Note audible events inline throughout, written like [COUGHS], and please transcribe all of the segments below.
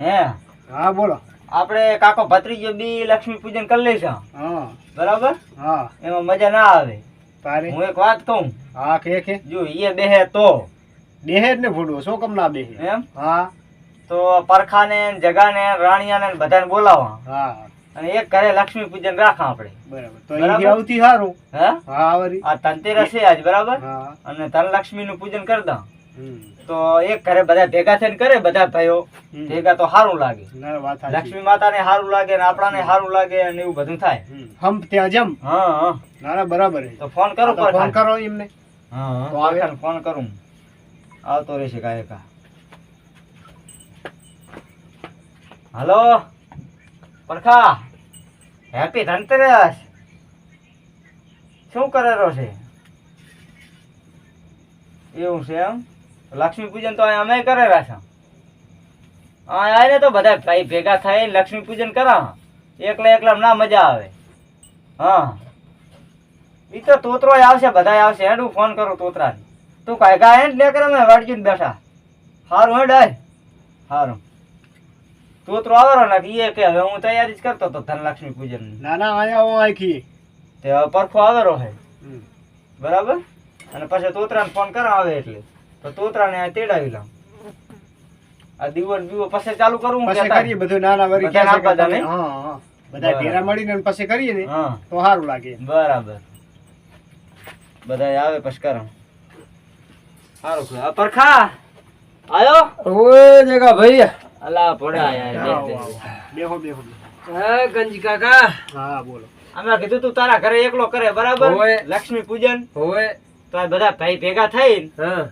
હે? હા બોલો. આપણે કાકો ભત્રીજો બી લક્ષ્મી પૂજન કરી લઈશું. હા. બરાબર? હા. એમાં મજા ના આવે. તારે? હું એક વાત કહું. હા કે કે? જો ઈએ બેહે તો. બેહે જ ને ફૂડવો શું કમ ના બેહે? એમ? હા. તો પરખાને ને જગાને રાણિયાને ને બધાને બોલાવા. હા. અને એક ઘરે લક્ષ્મી પૂજન રાખા આપણે. બરાબર. તો બરાબર. આવતી સારું હે? હા આ ધનતેરસ છે આજ બરાબર? અને અને ધનલક્ષ્મી નું પૂજન કરી દઉં. હમ. તો એક ઘરે બધા ભેગા થઈને કરે બધા ભાઈઓ. ભેગા તો સારું લાગે. લક્ષ્મી માતા ને લક્ષ્મી માતાને સારું લાગે ને આપણાને સારું લાગે અને એવું બધું થાય. હમ. ત્યાં જમ. હા હા. ના ના બરાબર તો ફોન કરો ફોન કરો એમને. હા હા. તો આવે? ફોન કરું. આવતો રહેશે કાયકા હલો? પરખા? હેપી ધનતેરસ. શું કરેલો છે? એવું છે એમ? લક્ષ્મી પૂજન તો અમે છે. હા આને તો બધા ભાઈ ભેગા થાય લક્ષ્મી પૂજન કરા એકલા એકલા ના મજા આવે. હા. એ તો તોતરો આવશે બધા આવશે. હેડ હું ફોન કરું તોતરા તું કાંઈ કાંઈ હેડ લે કરે મેં વાડજીને બેઠા. સારું હેડ આય સારું તોતરો આવે ને એ કે હવે હું તૈયારી જ કરતો હતો ધનલક્ષ્મી પૂજન ના ના આયા હું આખી. તે પરખો આવેલો હે. બરાબર? અને પછી તોતરાને ફોન કરાવે એટલે. તો તોતરાને આ તેડાવી લઉં આ દીવો ને બીવો પછી ચાલુ કરું પછી કરીએ બધું નાના વરી ક્યાં જાને? હા હા. બધા. ભેરા મળીને પછી કરીએ ને તો સારું લાગે. બરાબર. બધા આવે પછી કરો સારું આ પરખા. આયો? ઓય જગા ભાઈ અલા પડ્યા યાર. બેહો બેહો હે ગંજી કાકા. હા બોલો. અમે કીધું તું તારા ઘરે એકલો કરે બરાબર? હોય લક્ષ્મી પૂજન. ઓય. તો આ બધા ભાઈ ભેગા થઈ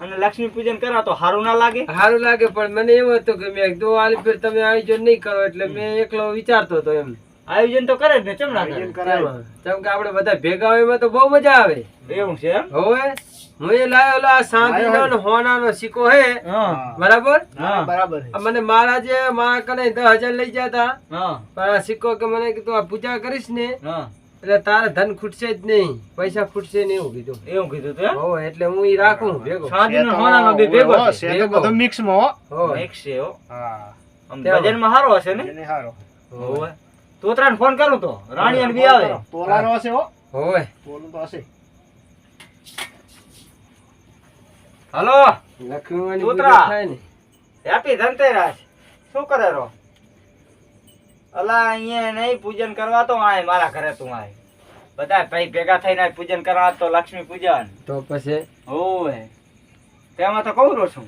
અને લક્ષ્મી પૂજન કરો તો સારું ના લાગે? સારું લાગે પણ મને એવું હતું કે મેં કીધું આલી ફેર તમે આયોજન નહીં કરો. એટલે મેં એકલો વિચારતો હતો એમ. આયોજન તો કરે ને ચમ આયોજન કરાય. એમાં. કે આપણે બધા ભેગા હોય એમાં તો બહુ મજા આવે. એવું છે એમ? હવે. હું એ લાયો લા સાંભળીનો ને હોનાનો સિક્કો હે. હા. બરાબર? બરાબર મને મારા જે મારા કને દસ હજાર લઈ ગયા હતા પણ આ સિક્કો કે મને કીધું આ પૂજા કરીશ ને. હા. એટલે તારે ધન ખૂટશે જ નહીં. પૈસા ખૂટશે નહીં એવું કીધું. એવું કીધું તું હો એટલે હું ઈ રાખું ભેગો. તો- હોનાનો બે ભેગો છે. બધું મિક્સમાં હો. હો. એક છે હો. હા. આમ તેમાં. વજનમાં સારો હશે ને? હારો. હોવે. તોતરાને ફોન કરું તો. રાણીયાને બી આવે. તોલારો હશે હો. હોય તોલું તો હશે. હલો. લખવાની ને. હેપી ધનતેરસ. શું કરે રો અલા અહીંયા નહીં પૂજન કરવા તો આય મારા ઘરે તું આય. બધા ભાઈ ભેગા થઈને પૂજન કરવા તો લક્ષ્મી પૂજન. તો પછી? હોવે. તેમાં તો કહું રહું છું.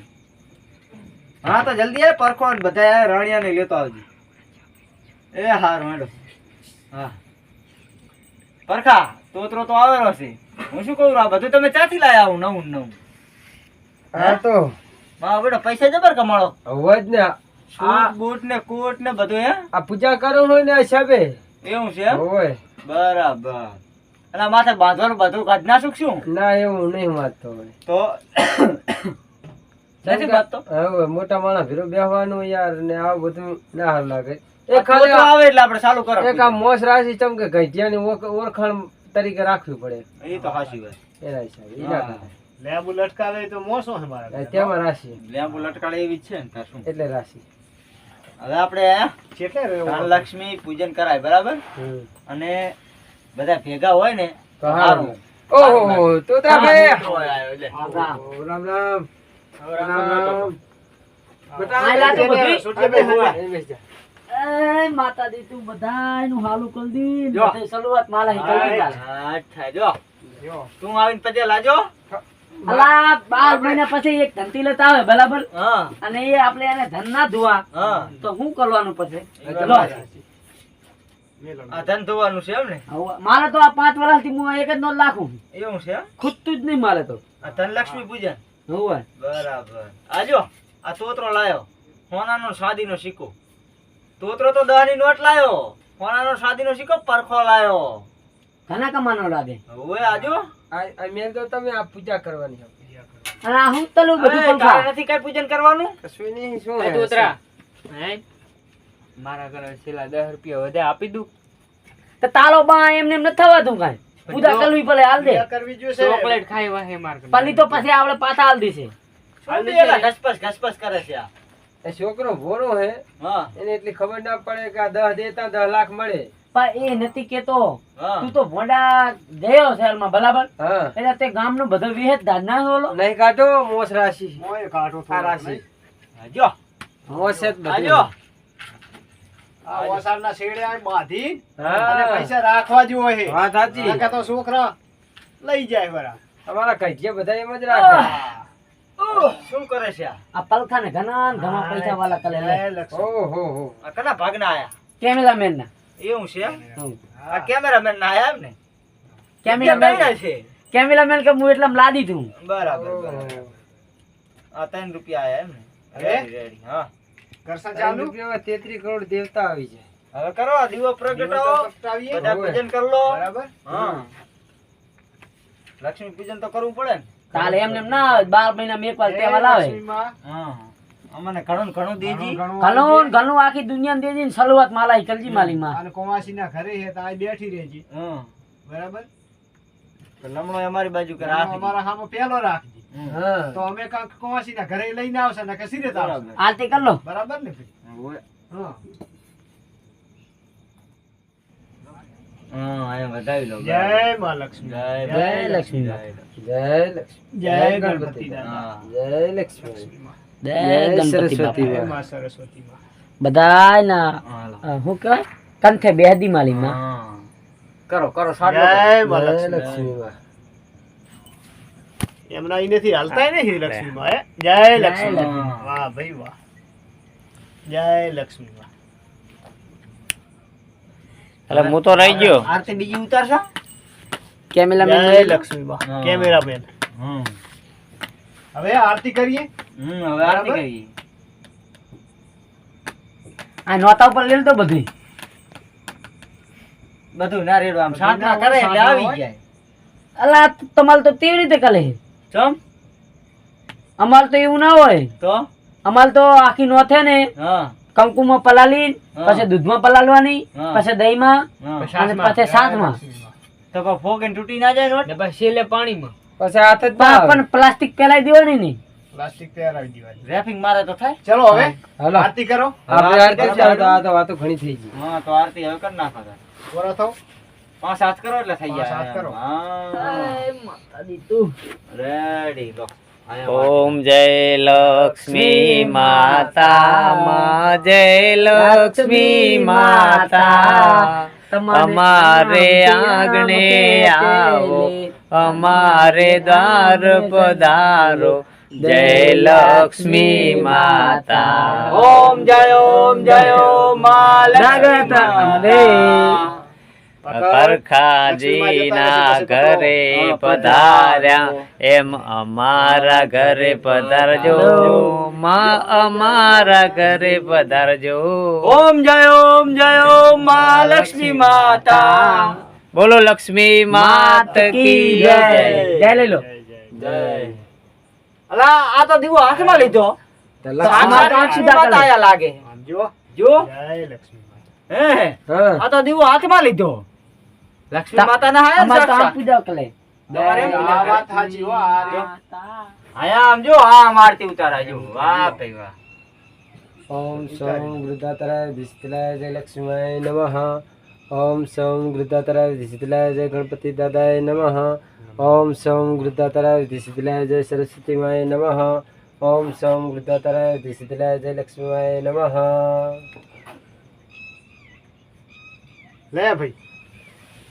હા તો જલ્દી આય પરખો બધા રણિયા ને લેતો આવજો. એ હારું મેડો હા. પરખા તોતરો તો આવેલો છે. હું શું કહું આ બધું તમે ક્યાંથી લાયા આવું નવું નવું? હા? તો મારો બેટો પૈસા જબર કમાડો હોય જ ને. સૂટ બૂટ ને કોટ ને બધું હે? આ પૂજા કરો હોય ને હિસાબે. એવું છે હોય. બરાબર. અને માથે બાંધવાનું બધું કાઢ ના શું? ના એવું નહીં વાંચતો હોય. તો [COUGHS] નથી બાંધતો? હવે મોટા માણસ ભીરો બેહવાનું યાર ને આવું બધું ના હાર લાગે. એ એ ખાલી આવે એટલે આપણે ચાલુ કરો. એક આ મોસ રાશિ ચમકે ગઈઢિયાની ઓળખાણ તરીકે રાખવી પડે. એ તો વાત. એના હિસાબે લટકાવે તો મોસો છે મારા એ તેમાં રાશિ. લેમ્બુ લટકાડે એવી છે ને શું. એટલે રાશિ. હવે આપણે લક્ષ્મી પૂજન કરાય બરાબર? અને બધા ભેગા હોય ને તો હારું. ઓહો તો રામ રામ. માતાજી બધાનું હાલું કરી દી. શરૂઆત માલા. તું આવીને પછી લાજો. અલા બાર મહિના પછી એક ધનતી લેતા આવે બરાબર? અને એ આપણે એને ધન ના ધોવા તો શું કરવાનું પછી? એ લો. મેલો. આ ધન ધોવાનું છે એમ ને? મારે તો આ પાંચ વર્ષથી હું એક જ નો લાખું એવું છે ખુદ ખૂટતું જ નહીં મારે તો. આ ધનલક્ષ્મી પૂજન. હોવે. બરાબર. આજો આ તોતરો લાયો. સોનાનો શાદીનો સિક્કો. તોતરો તો દહની નોટ લાયો. સોનાનો શાદીનો સિક્કો પરખો લાયો. ઘણા કમાનો લાગે? ઓય આજો. મેં તો તમે આ પૂજા કરવાની છે. અને આ હું તલુ બધું પણ પંખા નથી કઈ પૂજન કરવાનું? કશું નહીં શું હે? દોતરા. હે? મારા ઘરે છેલ્લા 10 રૂપિયા વધે આપી દઉં. તો તાલો બા એમને એમ થવા દઉં કાઈ. પૂજા કરવી પડે હાલ દે. કરવી જોશે ચોકલેટ ખાઈ વાહે માર પલી તો પછી આપણે પાછા હાલ દીશે. હાલ દે ઘસપસ ઘસપસ કરે છે આ. છોકરો ભોળો હે. હા. એને એટલી ખબર ના પડે કે આ દહ દેતા દહ લાખ મળે. પણ એ નથી કેતો. હા. તું તો ભોંડા ગયો શહેરમાં બરાબર? એટલે તે ગામનો બધો વિહેત દાદના ઓલો નહીં કાઢો મોસ રાશિ. મોય કાઢો આ રાશિ. જો મોસ જ બધી. આ ઓસારના શેડે આ બાંધી અને પૈસા રાખવા જેવો હે વાત સાચી. નકર તો છોકરા લઈ જાય બરા અમારા કઢિયા બધા એમ જ રાખે. શું કરે છે આ? પલખા ને ઘણા ઘણા પૈસા વાળા. ઓહો હો. કના ભાગના આયા? કેમેરામેન ના એવું છે? આ કેમેરામેન ના આયા એમ ને કેમેરામેન કેમેરા છે? કેમેરામેન કે હું એટલા લાદી તું બરાબર. આ ત્રણ રૂપિયા આયા એમ ને હે? ચાલુ? તેત્રીસ કરોડ દેવતા આવી જાય. હવે કરો આ દીવો પ્રગટાવો. બધા પૂજન કરી લો. બરાબર? હા. લક્ષ્મી પૂજન તો કરવું પડે ને. તાલે એમને એમ ના આવે. બાર મહિના એક વાર તહેવાર આવે. હા. અમને ઘણું ને ઘણું દેજી. ઘણું ઘણું આખી દુનિયાને દેજી ને સલવત માલા કલજી માલી માં અને કોમાસીના ઘરે હે તો આ બેઠી રહેજી. બરાબર? તો લમણો અમારી બાજુ કે રાખ અમારા હામો પેલો રાખજી. તો અમે કાંક કોમાસીના ઘરે લઈને આવશે ને કે સીધે જ આલતી કર લો. બરાબર ને ભાઈ? હા હા. અહીંયા વધાવી લો જય માં લક્ષ્મી. જય જય લક્ષ્મી. જય લક્ષ્મી. જય લક્ષ્મી. જય જય ગણપતિ જય લક્ષ્મી. બધાય ના કંઠે બેહદી માલી માં કરો કરો સાટલો જય કરો. માં જય લક્ષ્મી લક્ષ્મી માં. એમના અહીંથી હાલતા નથી લક્ષ્મી માં જય લક્ષ્મી લક્ષ્મી. વાહ ભાઈ વાહ. જય લક્ષ્મી માં. એટલે હું તો રહી ગયો. આરતી બીજી ઉતારશો? કેમેરામેન જય લક્ષ્મી માં. હા. કેમેરામેન હવે આરતી કરીએ. હમ હવે આરતી કરીએ આ નોતા ઉપર લેલ તો બધું બધું ના રેડો આમ શાંત ના કરે એટલે આવી જાય અલા તમારે તો કેવી રીતે કરે? ચમ? અમારે તો એવું ના હોય. તો? અમારે તો આખી નોથે ને હા. કંકુમાં પલાળી પછી દૂધમાં પલાળવાની. પછી દહીંમાં અને પછી સાતમાં. તો તૂટી ના જાય નોટ ને પાણીમાં. પછી હાથ. પણ પ્લાસ્ટિક પેલાઈ દેવાની નહીં. પ્લાસ્ટિક તૈયાર આવી દીવાની રેપિંગ મારે તો થાય? ચલો હવે હાલો આરતી કરો. આપણે આરતી ચાલો, આ તો વાતો ઘણી થઈ ગઈ. હા તો આરતી હવે કરી નાખો તો. બોલો તો પાંચ હાથ કરો એટલે થઈ જાય હાથ કરો. હા. તું. રેડી લો. ઓમ જય લક્ષ્મી માતા માં જય લક્ષ્મી માતા. અમારે આંગણે આવો અમારે દ્વાર પધારો. જય લક્ષ્મી માતા ઓમ જય ઓમ જય ઓમ મા જાગ્રત પરખાજીના ઘરે પધાર્યા એમ અમારા ઘરે પધારજો માં અમારા ઘરે પધારજો ઓમ જય ઓમ જય ઓમ મા લક્ષ્મી માતા બોલો લક્ષ્મી માત કી જય જય લઈ લો જય અલા આ તો દીવો હાથમાં લીધો. લાગે. જો જો જય લક્ષ્મી માં હે? આ તો દીવો હાથમાં લીધો. લક્ષ્મી માતા ના આયા ને અમારે તો આમ સાક્ષાત. પૂજા કરે તમારે આ વાત સાચી હો આ આયા આમ જો આ આરતી ઉતારા જો વાહ ભાઈ વાહ. ઓમ સૌ વૃદ્ધાતરાય દિશિતલાય જય લક્ષ્મીવાય નમઃ. ઓમ સૌ વૃદ્ધાતરાય દિશિતલાય જય ગણપતિ દાદાય નમઃ ઓમ સૌ વૃદ્ધાતરાય દિશિતલાય જય સરસ્વતી માય નમઃ ઓમ સૌ વૃદ્ધાતરાય દિશિતલાય જય લક્ષ્મીવાય નમઃ લે ભાઈ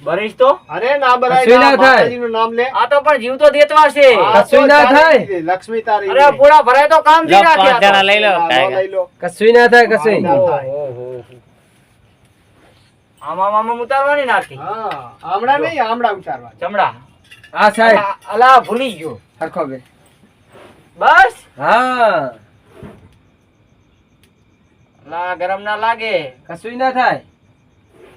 બરીશ તો અરે ના બરાય કશું ના ના, થાય. માતાજીનું નામ લે। આ તો પણ જીવ તો દેતવા છે। આ કશું તો ના ચાલી થાય. દીધી, લક્ષ્મી તારી અરે પૂરા ભરાય તો કામથી લો, પાંચ રાખ્યા જણા લઈ લો આ લો, કાંઈ લઈ લો. કશું ના થાય. કશું ના થાય. આમાં ઉતારવાની નાખી. હા આમળા નહીં આમળા ઉતારવા ચમડા સાહેબ. અલા, ભૂલી ગયો. હરખો બે. બસ? હા. અલા ગરમ ના લાગે. કશું ના થાય.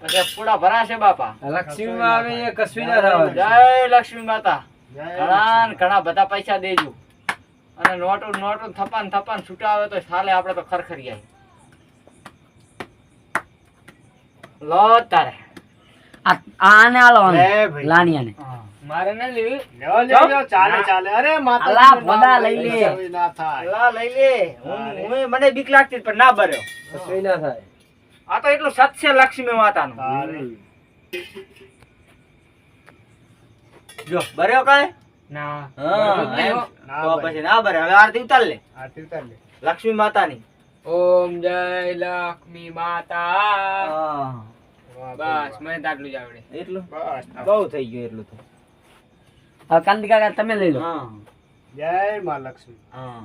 પછી પૂરા ભરાશે બાપા. લક્ષ્મી લક્ષ્મીમાં આવે એ કશું ના થાય. જય લક્ષ્મી માતા. ઘણા ઘણા બધા પૈસા દેજો. અને નોટું નોટું થપાન થપાન છૂટા આવે તો સાલે આપણે તો ખરખરી આવી લો તારે આ આને આલો આને. લે ભાઈ. લાણિયાને. મારે ના લેવી. લ્યો, લ્યો, ચાલે ચાલે. અરે માતા નામ લઈ લે. ના થાય. લા લઈ લે. હું હું- મને બીક લાગતી પણ ના ભર્યો રસોઈ ના થાય. આ તો એટલું સત્ય છે લક્ષ્મી માતાનું. જો ભર્યો કાય ના. હા તો પછી ના ભરે હવે આરતી ઉતાર લે. આરતી ઉતાર લે. લક્ષ્મી માતાની. ઓમ જય લક્ષ્મી માતા. બસ મને તો આટલું જ આવડે. એટલું? બસ. બહુ થઈ ગયું એટલું તો. હવે કાંતિ કાકા તમે લઈ લો. જય માં લક્ષ્મી. હા.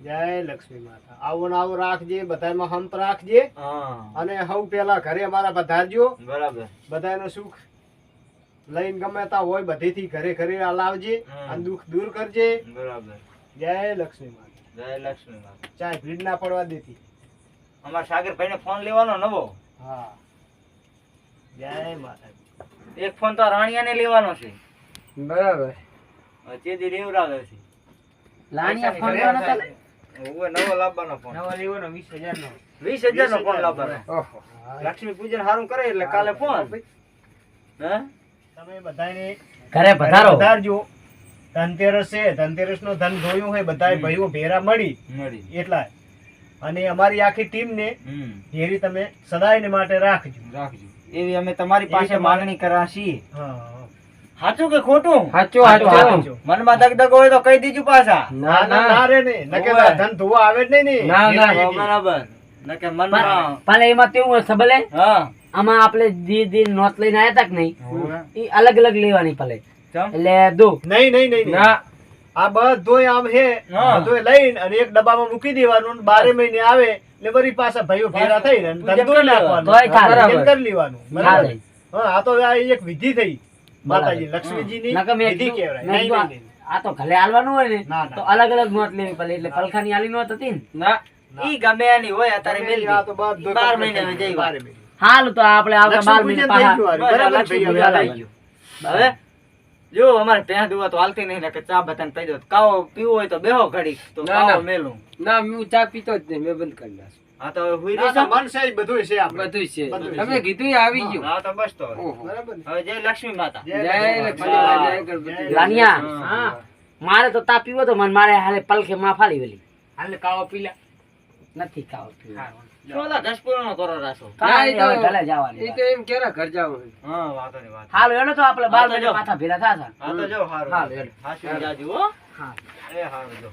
જય લક્ષ્મી માતા. આવો ને આવો રાખજે બધામાં હંપ રાખજે. હા. અને હવ પેલા ઘરે અમારા પધારજો બરાબર. બધાનો સુખ લઈને ગમે તા હોય બધેથી ઘરે ઘરે લાવજે અને દુઃખ દૂર કરજે. બરાબર. જય લક્ષ્મી માતા. જય લક્ષ્મી ચાય ભીડ ના પડવા દેતી. અમારા સાગરભાઈ ને ફોન લેવાનો નવો. હા. જય માતા એક ફોન તો રાણિયાને લેવાનો છે. બરાબર. ચેદી લેવડાવે છે. લાણિયા ફોન લેવાનો તો ઓવે નવો લાવવાનો ફોન. નવો લેવાનો વીસ હજાર નો વીસ હજાર નો ફોન લાવવાનો. ઓહો. લક્ષ્મી પૂજન સારું કરે એટલે કાલે ફોન. હે? તમે બધાને ઘરે પધારો. પધારજો. ધનતેરસ છે ધનતેરસ નો ધન જોયું હોય બધાય ભાઈઓ ભેરા મળી. મળી. એટલા. અને અમારી આખી ટીમ ને ઘેરી તમે સદાયને માટે રાખજો. રાખજો. એવી અમે તમારી પાસે માંગણી કરાશી સાચું કે ખોટું? સાચું સાચું સાચું. મનમાં દગદગ હોય તો કહી દીધું પાછા. ના ના ના. રે ને. નકે ધન ધોવા આવે જ નહીં ને. ના, ના. બરાબર. નકે મનમાં પાલે એમાં કેવું હોય સબલે હા. આમાં આપણે જે જે નોટ લઈને આવ્યા તક કે નહીં. એ અલગ અલગ લેવાની ભલે? એટલે દો. નહીં નહીં નહીં નહીં. ના. આ બધોય આમ હે. બધોય લઈને અને એક ડબ્બામાં મૂકી દેવાનું બારે મહિને આવે એટલે વળી પાછા ભાઈઓ ભેરા થઈ ધંધો કરી નાખવાનું. તોય ચાલે. પૂજન કરી લેવાનું. બરાબર? હા આ તો આ એક વિધિ થઈ. માતાજી લક્ષ્મીજીની વિધિ કહેવાય. નહીં કીધું નહીં નહીં. આ તો ઘરે હાલવાનું હોય ને ના, ના. તો અલગ અલગ નોટ લેવી પડે એટલે પલખાની આલી નોટ હતી ને? ના. ઈ ગમે એની હોય અત્યારે તમે આ તો બધું બાર complete મહિને જઈ ગયું. બારે મહિને. હાલ તો આપણે આવતા બાર લક્ષ્મી મહિને પાછા. બરાબર હવે? જો અમારે ત્યાં દુવા તો હાલતી નહીં કે ચા બતાને પી દો. કાવો પીવો હોય તો બેહો ઘડી તો કાવો મેલું. ના હું ચા પીતો જ નહીં મેં બંધ કરી નાખ્યું. હા તો હુઈ ના, મન છે બધું છે. બધું છે. તમે કીધું આવી ગયું. હા તો બસ તો બરાબર હવે જય લક્ષ્મી માતા. જય જય લક્ષ્મી લક્ષ્મી જય લાનિયા હા. મારે તો તા પીવો તો મને મારે હાલે પલખે માં ફાલી વેલી. હાલે કાવો પીલા. નથી કાવો પીવો. શું ઓલા કરો રાસો કાંઈ ના, એ નહીં, તો- હવે ઘરે જવાની એ તો એમ કેરા ઘર જવાનું હા વાંધો નહીં વાંધો હાલ એનો તો આપણે બાર મહિને જો. પાછા ભેગા થયા હા તો જો હારું. હેલો. હાચું હા. એ હારું જો.